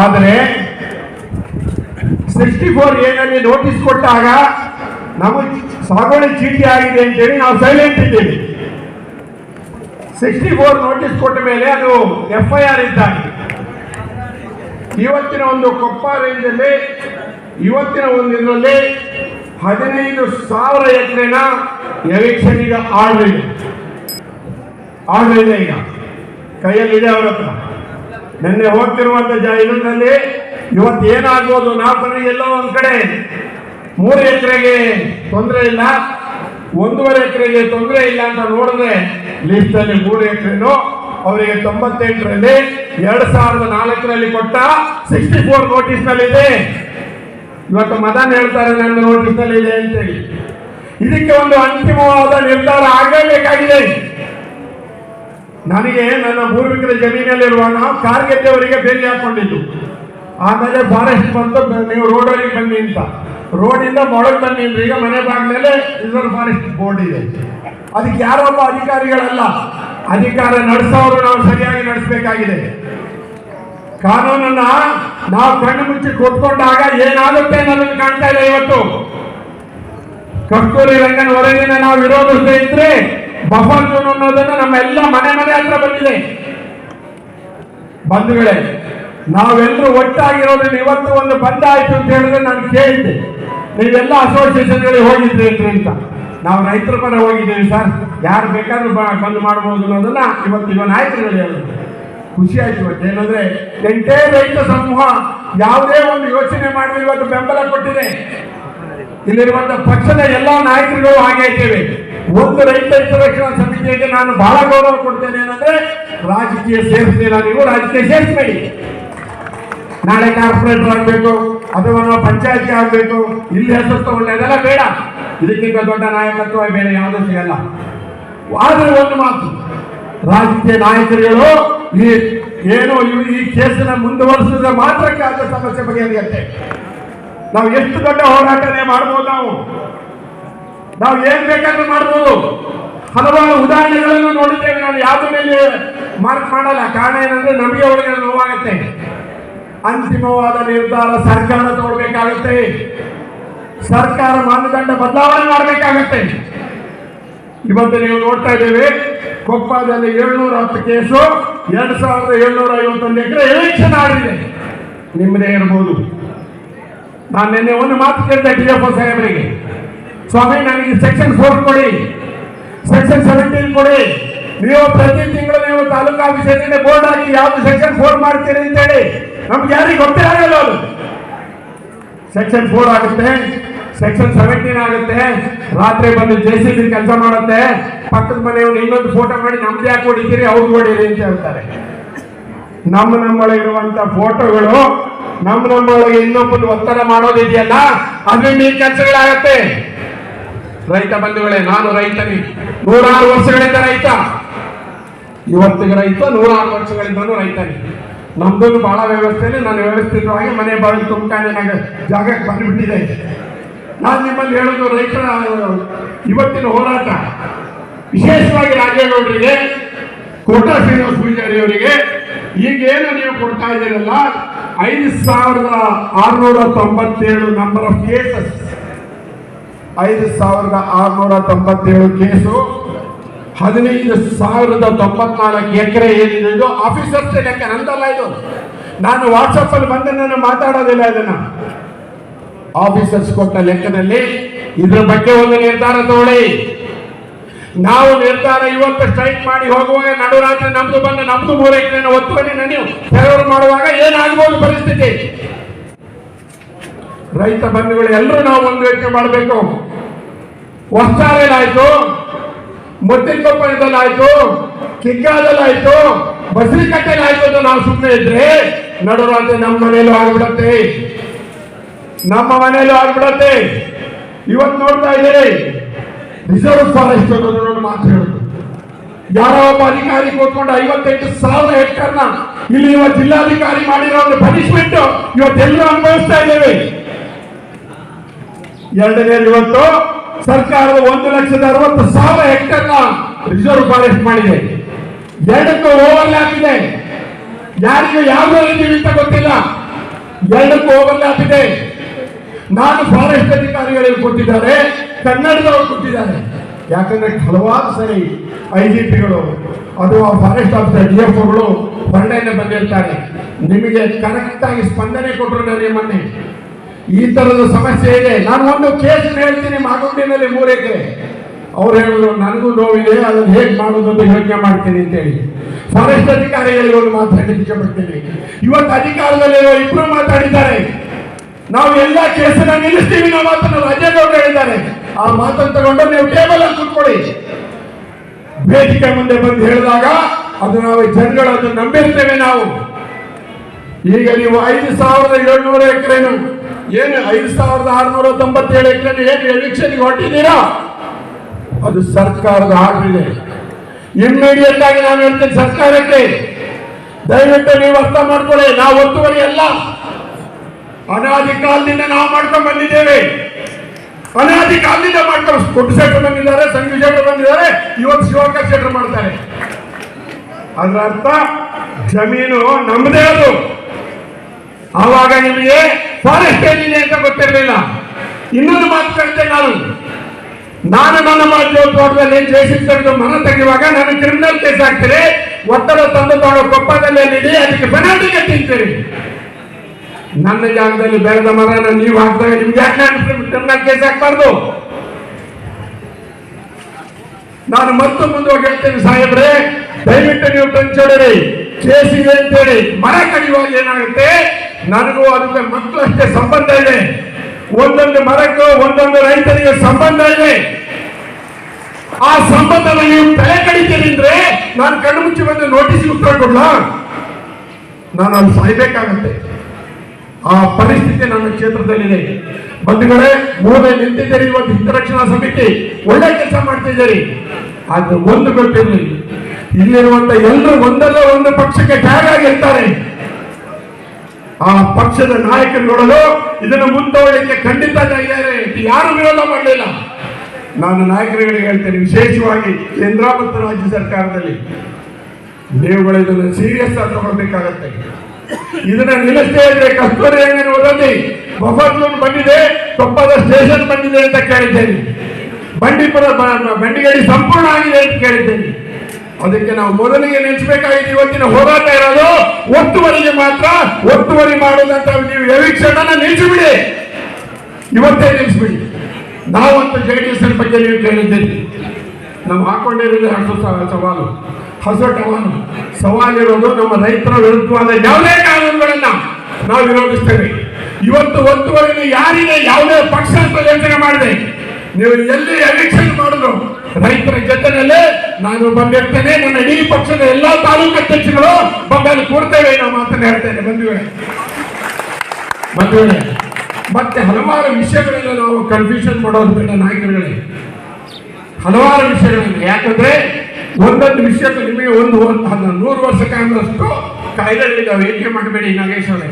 ಆದರೆ sixty four ಏನಲ್ಲಿ notice ಕೊಟ್ಟಾಗ ನಮಗೆ ಸಾಗಣೆ ಚೀಟಿ ಆಗಿದೆ ಅಂತೇಳಿ ನಾವು ಸೈಲೆಂಟ್ ಇದ್ದೀವಿ. ಸಿಕ್ಸ್ಟಿ ಫೋರ್ ನೋಟಿಸ್ ಕೊಟ್ಟ ಮೇಲೆ ಅದು ಎಫ್ ಐ ಆರ್ ಇದ್ದಾಗ ಇವತ್ತಿನ ಒಂದು ಕೊಪ್ಪ ರೇಂಜಲ್ಲಿ ಇವತ್ತಿನ ಒಂದು ಇದರಲ್ಲಿ ಹದಿನೈದು ಸಾವಿರ ಎಕರೆನ ಎಲೆಕ್ಷನ್ ಈಗ ಆರ್ಡರ್ ಇದೆ ಆರ್ಡರ್ ಇದೆ ಈಗ ಅವ್ರ ಹತ್ರ. ನಿನ್ನೆ ಹೋಗ್ತಿರುವಂತ ಇದರಲ್ಲಿ ಇವತ್ತು ಏನಾಗ್ಬೋದು? ನಾವು ಎಲ್ಲೋ ಒಂದ್ ಕಡೆ ಮೂರು ಎಕರೆಗೆ ತೊಂದರೆ ಇಲ್ಲ. ಒಂದೂವರೆ ಎಕರೆಗೆ ತೊಂದರೆ ಇಲ್ಲ ಅಂತ ನೋಡಿದ್ರೆ ಲಿಸ್ಟ್ ಅಲ್ಲಿ ಮೂರು ಎಕರೆನು ಅವರಿಗೆ ತೊಂಬತ್ತೆಂಟರಲ್ಲಿ ಎರಡ್ ಸಾವಿರದ ನಾಲ್ಕರಲ್ಲಿ ಕೊಟ್ಟ ಸಿಕ್ಸ್ಟಿ ಫೋರ್ ನೋಟಿಸ್ನಲ್ಲಿ ಇದೆ. ಇವತ್ತು ಮದನ್ ಹೇಳ್ತಾರೆ, ನನ್ನ ನೋಟಿಸ್ನಲ್ಲಿ ಇದೆ ಅಂತೇಳಿ. ಇದಕ್ಕೆ ಒಂದು ಅಂತಿಮವಾದ ನಿರ್ಧಾರ ಆಗಲೇಬೇಕಾಗಿದೆ. ನನಗೆ ನನ್ನ ಪೂರ್ವಿಕರ ಜಮೀನಲ್ಲಿರುವಾಗ ಕಾರ್ಗೆದ್ದವರಿಗೆ ಬೇಲಿ ಹಾಕೊಂಡಿದ್ದು. ಆಮೇಲೆ ಫಾರೆಸ್ಟ್ ಬಂತು ನೀವು ರೋಡಲ್ಲಿ ಬನ್ನಿ ಅಂತ. ರೋಡಿಂದ ಮೊಳಗ್ ಬನ್ನಿ ಅಂದ್ರೆ ಈಗ ಮನೆ ಬಾಗ್ಲೇ ರಿಸರ್ವ್ ಫಾರೆಸ್ಟ್ ಬೋರ್ಡ್ ಇದೆ. ಅದಕ್ಕೆ ಯಾರೊಬ್ಬ ಅಧಿಕಾರಿಗಳಲ್ಲ. ಅಧಿಕಾರ ನಡೆಸೋರು ನಾವು ಸರಿಯಾಗಿ ನಡೆಸಬೇಕಾಗಿದೆ. ಕಾನೂನನ್ನ ನಾವು ಕಣ್ಣು ಮುಚ್ಚಿ ಕೊಟ್ಕೊಂಡಾಗ ಏನಾಗುತ್ತೆ ಅನ್ನೋದನ್ನು ಕಾಣ್ತಾ ಇಲ್ಲ ಇವತ್ತು. ಕಸ್ತೂರಿ ರಂಗನ ವರದಿನ ನಾವು ವಿರೋಧಿಸದೇ ಇದ್ರೆ ಬಫರ್ ಜೋನ್ ಅನ್ನೋದನ್ನ ನಮ್ಮ ಎಲ್ಲ ಮನೆ ಮನೆ ಹತ್ರ ಬಂದಿದೆ. ಬಂಧುಗಳೇ, ನಾವೆಲ್ಲರೂ ಒಟ್ಟಾಗಿರೋದ್ರಿಂದ ಇವತ್ತು ಒಂದು ಬಂದ ಆಯ್ತು ಅಂತ ಹೇಳಿದ್ರೆ ನಾನು ಕೇಳಿದ್ದೆ ನೀವೆಲ್ಲ ಅಸೋಸಿಯೇಷನ್ಗಳಿಗೆ ಹೋಗಿದ್ರಿ ಅಂತ ನಾವು ರೈತರ ಪರ ಹೋಗಿದ್ದೀವಿ ಸರ್. ಯಾರು ಬೇಕಾದ್ರೂ ಬಂದು ಮಾಡಬಹುದು ಅನ್ನೋದನ್ನ ಇವತ್ತು ಇವ ನಾಯಕರುಗಳು ಹೇಳಿದ್ರು ಖುಷಿ ಆಯ್ತು ಇವತ್ತು. ಏನಂದ್ರೆ ಎಂಟೇ ರೈತ ಸಮೂಹ ಯಾವುದೇ ಒಂದು ಯೋಚನೆ ಮಾಡಿ ಇವತ್ತು ಬೆಂಬಲ ಕೊಟ್ಟಿದೆ. ಇಲ್ಲಿರುವಂತ ಪಕ್ಷದ ಎಲ್ಲಾ ನಾಯಕರುಗಳು ಹಾಗೆ ಇದ್ದೇವೆ. ಒಂದು ರೈತ ಹಿತರಕ್ಷಣಾ ಸಮಿತಿಗೆ ನಾನು ಬಹಳ ಗೌರವ ಕೊಡ್ತೇನೆ ಏನಂದ್ರೆ ರಾಜಕೀಯ ಸೇರಿಸಿಲ್ಲ ನೀವು? ರಾಜಕೀಯ ಸೇರಿಸಬೇಡಿ. ನಾಳೆ ಕಾರ್ಪೊರೇಟರ್ ಆಗ್ಬೇಕು, ಅಥವಾ ನಾವು ಪಂಚಾಯತಿ ಆಗ್ಬೇಕು, ಇಲ್ಲಿ ಹೆಸರು ತಗೊಂಡು ಅದೆಲ್ಲ ಬೇಡ. ಇದಕ್ಕಿಂತ ದೊಡ್ಡ ನಾಯಕತ್ವ ಬೇರೆ ಯಾವುದೂ ಸಿಗಲ್ಲ. ಆದ್ರೆ ಒಂದು ಮಾತು, ರಾಜಕೀಯ ನಾಯಕರುಗಳು ಈ ಏನು ಈ ಕೇಸನ್ನ ಮುಂದುವರಿಸಿದ ಮಾತ್ರಕ್ಕೆ ಆದ ಸಮಸ್ಯೆ ಬಗೆಹರಿಯುತ್ತೆ. ನಾವು ಎಷ್ಟು ದೊಡ್ಡ ಹೋರಾಟನೇ ಮಾಡ್ಬೋದು ನಾವು. ನಾವು ಏನ್ ಬೇಕಾದ್ರೂ ಮಾಡ್ಬೋದು. ಹಲವಾರು ಉದಾಹರಣೆಗಳನ್ನು ನೋಡಿದ್ದೇವೆ. ನಾನು ಯಾವ್ದ್ರ ಮೇಲೆ ಮಾರ್ಕ್ ಮಾಡಲ್ಲ. ಕಾರಣ ಏನಂದ್ರೆ ನಮಗೆ ಒಳಗೆ ನೋವಾಗುತ್ತೆ. ಅಂತಿಮವಾದ ನಿರ್ಧಾರ ಸರ್ಕಾರ ತಗೊಳ್ಬೇಕಾಗುತ್ತೆ. ಸರ್ಕಾರ ಮಾನದಂಡ ಬದಲಾವಣೆ ಮಾಡಬೇಕಾಗತ್ತೆ. ಇವತ್ತು ನೀವು ನೋಡ್ತಾ ಇದ್ದೇವೆ, ಕೊಪ್ಪದಲ್ಲಿ ಏಳ್ನೂರ ಹತ್ತು ಕೇಸು, ಎರಡ್ ಸಾವಿರದ ಏಳ್ನೂರ ಐವತ್ತೊಂದು ಎಕರೆ ಎಲೆಕ್ಷನ್ ಆಡಿದೆ ನಿಮ್ಮದೇ ಇರ್ಬೋದು. ನಾನು ನಿನ್ನೆ ಒಂದು ಮಾತು ಕೇಳ್ತಾ ಡಿ ಎಫ್ ಸಾಹೇಬರಿಗೆ. ಸ್ವಾಮಿ, ನನಗೆ ಸೆಕ್ಷನ್ ಫೋರ್ ಕೊಡಿ. ಸೆಕ್ಷನ್ ಸೆವೆಂಟೀನ್ ಕೊಡಿ. ನೀವು ಪ್ರತಿ ತಿಂಗಳು ನೀವು ತಾಲೂಕು ಆಫೀಸಲ್ಲಿ ಬೋರ್ಡ್ ಹಾಕಿ ಯಾವ್ದು ಸೆಕ್ಷನ್ ಫೋರ್ ಮಾಡ್ತೀರಿ ಅಂತೇಳಿ. ನಮ್ಗೆ ಯಾರಿಗೆ ಗೊತ್ತೇ ಆಗಲ್ಲ ಅದು. ಸೆಕ್ಷನ್ ಫೋರ್ ಆಗುತ್ತೆ ಸೆಕ್ಷನ್ ಸೆವೆಂಟೀನ್ ಆಗುತ್ತೆ. ರಾತ್ರಿ ಬಂದು ಜೆ ಸಿ ಬಿ ಕೆಲಸ ಮಾಡುತ್ತೆ. ಪಕ್ಕದ ಮನೆಯವ್ರು ಇನ್ನೊಂದು ಫೋಟೋ ಮಾಡಿ ನಮ್ದು ಯಾಕೆ ಹೊಡಿತೀರಿ ಅವ್ರು ಹೊಡೀರಿ ಅಂತ ಹೇಳ್ತಾರೆ. ನಮ್ಮ ನಮ್ಮೊಳಗಿರುವಂತ ಫೋಟೋಗಳು ನಮ್ಮ ನಮ್ಮೊಳಗೆ ಇನ್ನೊಬ್ಬರು ಒತ್ತಡ ಮಾಡೋದಿದೆಯಲ್ಲ, ಅದು ಈ ಕೆಲಸಗಳಾಗತ್ತೆ. ರೈತ ಬಂಧುಗಳೇ, ನಾನು ರೈತನಿ. ನೂರಾರು ವರ್ಷಗಳಿಂದ ರೈತ. ಇವತ್ತಿಗೆ ರೈತ, ನೂರಾರು ವರ್ಷಗಳಿಂದನೂ ರೈತನಿ. ನಮ್ದು ಬಹಳ ವ್ಯವಸ್ಥೆನೆ, ನಾನು ವ್ಯವಸ್ಥಿತವಾಗಿ ಮನೆ ಬಾಗಿಲು ತುಂಬ್ಕೊಂಡು ನನಗೆ ಜಾಗಕ್ಕೆ ಬಂದ್ಬಿಟ್ಟಿದೆ. ನಾನು ನಿಮ್ಮಲ್ಲಿ ಹೇಳೋದು ರೈತರ ಇವತ್ತಿನ ಹೋರಾಟ. ವಿಶೇಷವಾಗಿ ರಾಜೇಗೌಡರಿಗೆ ಕೋಟಾ ಶ್ರೀನಿವಾಸ ಪೂಜಾರಿ ಅವರಿಗೆ, ಈಗೇನು ನೀವು ಕೊಡ್ತಾ ಇದ್ದೀರಲ್ಲ, ಐದು ಸಾವಿರದ ಆರುನೂರ ತೊಂಬತ್ತೇಳು ನಂಬರ್ ಆಫ್ ಕೇಸಸ್ ಐದು ಸಾವಿರದ ಆರುನೂರ ತೊಂಬತ್ತೇಳು ಕೇಸು, ಹದಿನೈದು ಸಾವಿರದ ತೊಂಬತ್ನಾಲ್ಕು ಎಕರೆ ಏನಿದೆ ಇದು? ಆಫೀಸರ್ಸ್ ಲೆಕ್ಕ, ನಂದಲ್ಲ ಇದು. ನಾನು ವಾಟ್ಸಪ್ ಅಲ್ಲಿ ಬಂದು, ನಾನು ಮಾತಾಡೋದಿಲ್ಲ ಇದನ್ನ. ಆಫೀಸರ್ಸ್ ಕೊಟ್ಟ ಲೆಕ್ಕದಲ್ಲಿ ಇದ್ರ ಬಗ್ಗೆ ಒಂದು ನಿರ್ಧಾರ ತಗೊಳ್ಳಿ. ನಾವು ನಿರ್ಧಾರ ಇವತ್ತು ಸ್ಟ್ರೈಕ್ ಮಾಡಿ ಹೋಗುವಾಗ ನಡುರಾತ್ರಿ ನಮ್ದು ಬಂದು ನಮ್ದು ಮೂರೈಕಿನ ಒತ್ತು ಬನ್ನಿ ನೀವು ಮಾಡುವಾಗ ಏನಾಗ್ಬೋದು ಪರಿಸ್ಥಿತಿ? ರೈತ ಬಂಧುಗಳು ಎಲ್ಲರೂ ನಾವು ಒಂದು ವ್ಯಕ್ತಿ ಮಾಡಬೇಕು. ಹೊಸ್ತಾರೇಲಾಯ್ತು ಮುತ್ತಿನಕೊಪ್ಪಳದಲ್ಲಾಯ್ತು ಕಿಗ್ಗಾದಲ್ಲಾಯ್ತು ಬಸರಿಕಟ್ಟೆಲಾಯ್ತು ಅಂತ ನಾವು ಸುಮ್ಮನೆ ಇದ್ರೆ ನಡುರಾತ್ರಿ ನಮ್ಮ ಮನೆಯಲ್ಲೂ ಆಗ್ಬಿಡತ್ತೆ. ನಮ್ಮ ಮನೆಯಲ್ಲೂ ಆಗ್ಬಿಡತ್ತೆ. ಇವತ್ತು ನೋಡ್ತಾ ಇದ್ದೀರಿ? ರಿಸರ್ವ್ ಫಾರೆಸ್ಟ್ ಅನ್ನೋದು ಮಾತು ಹೇಳುದು ಯಾರೋ ಒಬ್ಬ ಅಧಿಕಾರಿ ಕೂತ್ಕೊಂಡು ಐವತ್ತೆಂಟು ಸಾವಿರ ಹೆಕ್ಟರ್ನ ಇಲ್ಲಿ ಇವತ್ತು ಜಿಲ್ಲಾಧಿಕಾರಿ ಮಾಡಿರೋ ಒಂದು ಪನಿಷ್ಮೆಂಟ್ ಇವತ್ತೆಲ್ಲರೂ ಅನುಭವಿಸ್ತಾ ಇದ್ದೇವೆ. ಎರಡನೇದು ಇವತ್ತು ಸರ್ಕಾರದ ಒಂದು ಲಕ್ಷದ ಅರವತ್ತು ಸಾವಿರ ಹೆಕ್ಟರ್ನ ರಿಸರ್ವ್ ಫಾರೆಸ್ಟ್ ಮಾಡಿದೆ. ಎರಡಕ್ಕೂ ಓವರ್ಲ್ಯಾಪ್ ಇದೆ ಯಾರಿಗೂ ಯಾವುದೋ ರೀತಿ ಅಂತ ಗೊತ್ತಿಲ್ಲ. ಎರಡಕ್ಕೂ ಓವರ್ಲ್ಯಾಪ್ ಇದೆ ನಾನು ಫಾರೆಸ್ಟ್ ಅಧಿಕಾರಿಗಳಿಗೆ ಕೊಟ್ಟಿದ್ದಾರೆ. ಕನ್ನಡದವರು ಕೊಟ್ಟಿದ್ದಾರೆ. ಯಾಕಂದ್ರೆ ಹಲವಾರು ಸರಿ ಐ ಜಿ ಪಿಗಳು ಅಥವಾ ಫಾರೆಸ್ಟ್ ಆಫೀಸರ್ ಡಿ ಎಫ್ ಒಗಳು ಹೊರಡೆಯನ್ನು ಬಂದಿರ್ತಾರೆ. ನಿಮಗೆ ಕರೆಕ್ಟ್ ಆಗಿ ಸ್ಪಂದನೆ ಕೊಟ್ಟರು ನನಗೆ ಮೊನ್ನೆ ಈ ತರದ ಸಮಸ್ಯೆ ಇದೆ. ನಾನು ಒಂದು ಕೇಸ್ ಹೇಳ್ತೀನಿ ಮಾಗುಂಡಿನಲ್ಲಿ ಮೂರು ಎಕರೆ ಅವ್ರು ಹೇಳಿದ್ರು ನನಗೂ ನೋವಿದೆ, ಅದನ್ನು ಹೇಗೆ ಮಾಡೋದು ಅಂತ ಮಾಡ್ತೀನಿ ಅಂತ ಹೇಳಿ ಫಾರೆಸ್ಟ್ ಅಧಿಕಾರಿಗಳಿಗೆ ಒಂದು ಮಾತಾಡಲಿಕ್ಕೆ ಇಷ್ಟಪಡ್ತೀನಿ ಇವತ್ತು ಅಧಿಕಾರದಲ್ಲಿರುವ ಇಬ್ಬರು ಮಾತಾಡಿದ್ದಾರೆ. ನಾವು ಎಲ್ಲ ಕೇಸನ್ನ ನಿಲ್ಲಿಸ್ತೀವಿ ನಾವು ಮಾತನ್ನು ರಾಜೇಗೌಡ ಹೇಳಿದ್ದಾರೆ. ಆ ಮಾತನ್ನು ತಗೊಂಡು ನೀವು ಟೇಬಲ್ ಅಲ್ಲಿ ಕೂತ್ಕೊಳ್ಳಿ. ವೇದಿಕೆ ಮುಂದೆ ಬಂದು ಹೇಳಿದಾಗ ಅದು ನಾವು ಜನಗಳನ್ನು ನಂಬಿರ್ತೇವೆ ನಾವು. ಈಗ ನೀವು ಐದು ಸಾವಿರದ ಏಳ್ನೂರು ಎಕರೆನು ಏನು ಐದು ಸಾವಿರದ ಆರುನೂರ ತೊಂಬತ್ತೇಳು ಎಕರೆ ಏನು ಎಲೆಕ್ಷನ್ ಹೊಟ್ಟಿದ್ದೀರಾ ಅದು ಸರ್ಕಾರದ ಆಗಿದೆ ಇಮ್ಮಿಡಿಯೇಟ್ ಆಗಿ ನಾನು ಹೇಳ್ತೇನೆ ಸರ್ಕಾರಕ್ಕೆ, ದಯವಿಟ್ಟು ನೀವು ಅರ್ಥ ಮಾಡ್ಕೊಳ್ಳಿ, ನಾವು ಒತ್ತುವರಿ ಅಲ್ಲ. ಅನಾದಿ ಕಾಲದಿಂದ ನಾವು ಮಾಡ್ಕೊಂಡು ಬಂದಿದ್ದೇವೆ. ಅನಾದಿ ಕಾಲದಿಂದ ಮಾಡ್ಕೊಂಡು ಕೊಟ್ಟು ಸೆಟ್ರ್ ಬಂದಿದ್ದಾರೆ, ಸಂಘ ಸೆಟ್ರ್ ಬಂದಿದ್ದಾರೆ, ಇವತ್ತು ಶಿವಕ ಸೆಟ್ರ್ ಮಾಡ್ತಾರೆ. ಅದರ ಅರ್ಥ, ಜಮೀನು ನಮ್ಮದೇ ಅದು. ಆವಾಗ ನಿಮಗೆ ಫಾರೆಸ್ಟ್ ಏನಿದೆ ಅಂತ ಗೊತ್ತಿರಲಿಲ್ಲ. ಇನ್ನೊಂದು ಮಾತು ಕೇಳ್ತೇನೆ ನಾನು. ನಾನು ನನ್ನ ಮಾತು ತೋಟದಲ್ಲಿ ಏನ್ ತೆಗೆದು ಮನ ತೆಗೆಯುವಾಗ ನಾನು ಕ್ರಿಮಿನಲ್ ಕೇಸ್ ಹಾಕ್ತೀರಿ ಒತ್ತಡ ತಂದು ತಗೊಂಡು ಕೊಪ್ಪದಲ್ಲಿ ಏನಿದೆ ಅದಕ್ಕೆ ಪೆನಾಲ್ಟಿ ತಿಂತೀರಿ ನನ್ನ ಜಾಗದಲ್ಲಿ ಬೆಳೆದ ಮರನ ನೀವು ಹಾಕಿದಾಗ ನಿಮ್ಗೆ ಯಾಕೆ ನಾನು ಕ್ರಿಮಿನಲ್ ಕೇಸ್ ಹಾಕ್ಬಾರ್ದು. ನಾನು ಮತ್ತೆ ಮುಂದೆ ಹೇಳ್ತೇನೆ ಸಾಹೇಬ್ರೆ, ದಯವಿಟ್ಟು ನೀವು ಟೆನ್ಷನ್ ಕೇಸಿಗೆ ಅಂತೇಳಿ ಮರ ಕಡಿಯುವಾಗ ಏನಾಗುತ್ತೆ? ನನಗೂ ಅದಕ್ಕೆ ಮಕ್ಕಳಷ್ಟೇ ಸಂಬಂಧ ಇದೆ. ಒಂದೊಂದು ಮರಕ್ಕೂ ಒಂದೊಂದು ರೈತರಿಗೆ ಸಂಬಂಧ ಇದೆ. ಆ ಸಂಬಂಧನ ನೀವು ತಲೆ ಕಡಿತೀರಿ ಅಂದ್ರೆ ನಾನು ಕಣ್ಣು ಮುಚ್ಚಿ ಬಂದು ನೋಟಿಸ್ ಉತ್ತರ ಕೊಡ್ಲ? ನಾನು ಅಲ್ಲಿ ಸಾಯ್ಬೇಕಾಗತ್ತೆ. ಆ ಪರಿಸ್ಥಿತಿ ನನ್ನ ಕ್ಷೇತ್ರದಲ್ಲಿದೆ. ಬಂಧುಗಳೇ, ಮೂರನೇ ನಿಂತಿದ್ದೀರಿ ಇವತ್ತು ಹಿತರಕ್ಷಣಾ ಸಮಿತಿ. ಒಳ್ಳೆ ಕೆಲಸ ಮಾಡ್ತಿದ್ದೀರಿ. ಆದ್ರೆ ಒಂದು ಗೊತ್ತಿರಲಿ ಇಲ್ಲಿರುವಂತ ಎಲ್ಲರೂ ಒಂದಲ್ಲ ಒಂದು ಪಕ್ಷಕ್ಕೆ ಆಗಿರ್ತಾರೆ. ಆ ಪಕ್ಷದ ನಾಯಕರು ನೋಡಲು ಇದನ್ನು ಮುಂದುವರಿಕೆ ಖಂಡಿತ ಇದ್ದಾರೆ ಯಾರು ವಿರೋಧ ಮಾಡಲಿಲ್ಲ. ನಾನು ನಾಯಕರುಗಳಿಗೆ ಹೇಳ್ತೇನೆ, ವಿಶೇಷವಾಗಿ ಕೇಂದ್ರ ಮತ್ತು ರಾಜ್ಯ ಸರ್ಕಾರದಲ್ಲಿ. ನೀವುಗಳು ಇದನ್ನು ಸೀರಿಯಸ್ ಆಗಿ ತಗೊಳ್ಬೇಕಾಗತ್ತೆ. ಇದನ್ನ ನಿಲ್ಲಿಸದೇ ಇದ್ರೆ ಕಸ್ತೂರಿ ರಂಗನ ಓದಿ ಬಫರ್ ಝೋನ್ ಬಂದಿದೆ ಕೊಪ್ಪದ ಸ್ಟೇಷನ್ ಬಂದಿದೆ ಅಂತ ಕೇಳಿದ್ದೇನೆ. ಬಂಡೀಪುರ ಬಂಡಿಗಡಿ ಸಂಪೂರ್ಣ ಆಗಿದೆ ಅಂತ ಕೇಳಿದ್ದೇನೆ. ಅದಕ್ಕೆ ನಾವು ಮೊದಲಿಗೆ ನೆನೆಸಬೇಕಾಗಿದೆ, ಇವತ್ತಿನ ಹೋರಾಟ ಇರೋದು ಒತ್ತುವರಿಗೆ ಮಾತ್ರ, ಒತ್ತುವರಿ ಮಾಡೋದಂತ ನೀವು ಎವಿಕ್ಷಣನ ನಿಲ್ಲಿಸಿಬಿಡಿ. ಇವತ್ತೇ ನಿಲ್ಲಿಸ್ಬಿಡಿ. ನಾವಂತೂ ಜೆ ಡಿ ಎಸ್ ಬಗ್ಗೆ ನೀವು ಕೇಳಿದ್ದೀರಿ. ನಾವು ಹಾಕೊಂಡಿರೋದು ಹಸು ಸವಾಲು. ಹಸು ಸವಾಲು ಸವಾಲಿರೋದು ನಮ್ಮ ರೈತರ ವಿರುದ್ಧವಾದ ಯಾವುದೇ ಕಾನೂನುಗಳನ್ನ ನಾವು ವಿರೋಧಿಸ್ತೇವೆ. ಇವತ್ತು ಒತ್ತುವರಿನ ಯಾರಿಗೆ ಯಾವುದೇ ಪಕ್ಷ ಅಂತ ಯೋಚನೆ ಮಾಡಿದೆ ನೀವು ಎಲ್ಲಿ ಎಲೆಕ್ಷನ್ ಮಾಡಿದ್ರು ರೈತರ ಜೊತೆನಲ್ಲೇ ನಾನು ಬಂದಿರ್ತೇನೆ, ನನ್ನ ಇಡೀ ಪಕ್ಷದ ಎಲ್ಲಾ ತಾಲೂಕು ಅಧ್ಯಕ್ಷಗಳು ಬಂದಲ್ಲಿ ಕೂರ್ತೇವೆ ನಾವು ಮಾತನ್ನ ಹೇಳ್ತೇನೆ ಬಂಧುಗಳೇ ಬಂಧುಗಳೇ, ಮತ್ತೆ ಹಲವಾರು ವಿಷಯಗಳೆಲ್ಲ ನಾವು ಕನ್ಫ್ಯೂಷನ್ ಮಾಡೋದು ಬೇಡ ನಾಯಕರುಗಳೇ, ಹಲವಾರು ವಿಷಯಗಳಲ್ಲಿ ಯಾಕಂದ್ರೆ ಒಂದೊಂದು ವಿಷಯಕ್ಕೆ ನಿಮಗೆ ಒಂದು ಒಂದು ವರ್ಷ ನೂರು ವರ್ಷಕ್ಕಾಗುವಷ್ಟು ನಾವು ಏಕೆ ಮಾಡಬೇಡಿ ನಾಗೇಶ್ವರ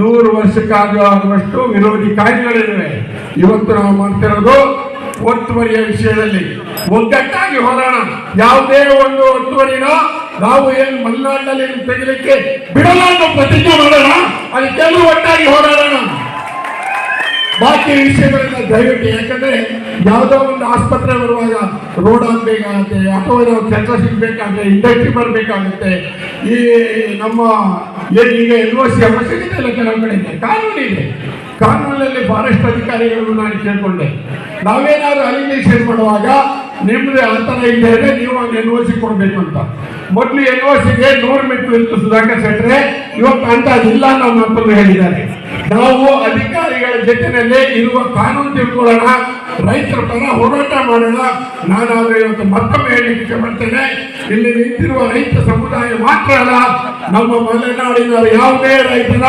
ನೂರು ವರ್ಷಕ್ಕಾಗುವಷ್ಟು ವಿರೋಧಿ ಕಾಯ್ದೆಗಳಿವೆ. ಇವತ್ತು ನಾವು ಮಾಡ್ತಿರೋದು ಒತ್ತುವರಿಯ ವಿಷಯದಲ್ಲಿ ಒಗ್ಗಟ್ಟಾಗಿ ಹೋರಾಡ ಯಾವುದೇ ಒಂದು ಒತ್ತುವರಿನ ನಾವು ಏನು ಮಲೆನಾಡಿನಲ್ಲಿ ತೆಗಿಲಿಕ್ಕೆ ಬಿಡಲ್ಲ ಅನ್ನೋ ಪ್ರತಿಜ್ಞೆ ಮಾಡೋಣ. ಒಟ್ಟಾಗಿ ಹೋರಾಡೋಣ. ಬಾಕಿ ವಿಷಯಗಳನ್ನ ದಯವಿಟ್ಟು, ಯಾಕಂದ್ರೆ ಯಾವುದೋ ಒಂದು ಆಸ್ಪತ್ರೆ ಬರುವಾಗ ರೋಡ್ ಆಗ್ಬೇಕಾಗುತ್ತೆ, ಅಥವಾ ಕೆಲಸ ಸಿಗ್ಬೇಕಾಗುತ್ತೆ ಇಂಡಸ್ಟ್ರಿ ಬರಬೇಕಾಗುತ್ತೆ. ಈ ನಮ್ಮ ಈಗ ಎಲ್ ಓ ಸಿ ಅವಶ್ಯಕತೆ ಇಲ್ಲ ಕೆಲವು ಕಡೆ ಕಾನೂನು ಇದೆ. ಕಾನೂನಲ್ಲಿ ಫಾರೆಸ್ಟ್ ಅಧಿಕಾರಿಗಳು ನಾನು ಕೇಳ್ಕೊಂಡೆ. ನಾವೇನಾದ್ರೂ ಅಲಿಗೇಷನ್ ಮಾಡುವಾಗ ನಿಮ್ದು ಆ ಥರ ಇಲ್ಲ ಅಂದ್ರೆ ನೀವು ಒಂದು ಎನ್ ಓ ಸಿ ಕೊಡಬೇಕು ಅಂತ. ಮೊದಲು ಎನ್ ಓ ಸಿಗೆ ನೂರು ಮೀಟರ್ ಇತ್ತು ಸುಧಾಕರ್ ಶೆಟ್ರೆ. ಇವತ್ತು ಅಂತ ಅದಿಲ್ಲ ನಮ್ಮ ಮಕ್ಕಳು ಹೇಳಿದ್ದಾರೆ. ನಾವು ಅಧಿಕಾರಿಗಳ ಜೊತೆಯಲ್ಲಿ ಇರುವ ಕಾನೂನು ತಿಳ್ಕೊಳ್ಳೋಣ, ರೈತರ ಪರ ಹೋರಾಟ ಮಾಡೋಣ. ನಾನಾದ್ರೆ ಇವತ್ತು ಮತ್ತೊಮ್ಮೆ ಹೇಳಲಿಕ್ಕೆ ಬರ್ತೇನೆ. ಇಲ್ಲಿ ನಿಂತಿರುವ ರೈತ ಸಮುದಾಯ ಮಾತ್ರ ಅಲ್ಲ, ನಮ್ಮ ಮಲೆನಾಡಿನ ಯಾವುದೇ ರೈತನ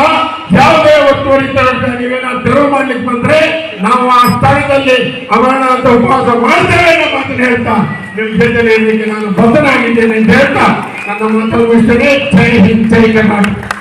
ಯಾವುದೇ ಒತ್ತುವರಿ ತರಕ ನೀವೇನಾದ್ರು ತೆರವು ಮಾಡ್ಲಿಕ್ಕೆ ಬಂದ್ರೆ ನಾವು ಆ ಸ್ಥಳದಲ್ಲಿ ಅವರಣ ಅಂತ ಉಪವಾಸ ಮಾಡ್ತೇವೆ ಅನ್ನೋ ಮಾತನ್ನು ಹೇಳ್ತಾ, ನಿಮ್ಮ ಜೊತೆಯಲ್ಲಿ ನಾನು ಬದ್ಧನಾಗಿದ್ದೇನೆ ಅಂತ ಹೇಳ್ತಾ ನನ್ನ ಮಾತನ್ನು ಮುಗಿಸ್ತೇನೆ. ಜೈ ಹಿಂದ್, ಜೈ ಕರ್ನಾಟಕ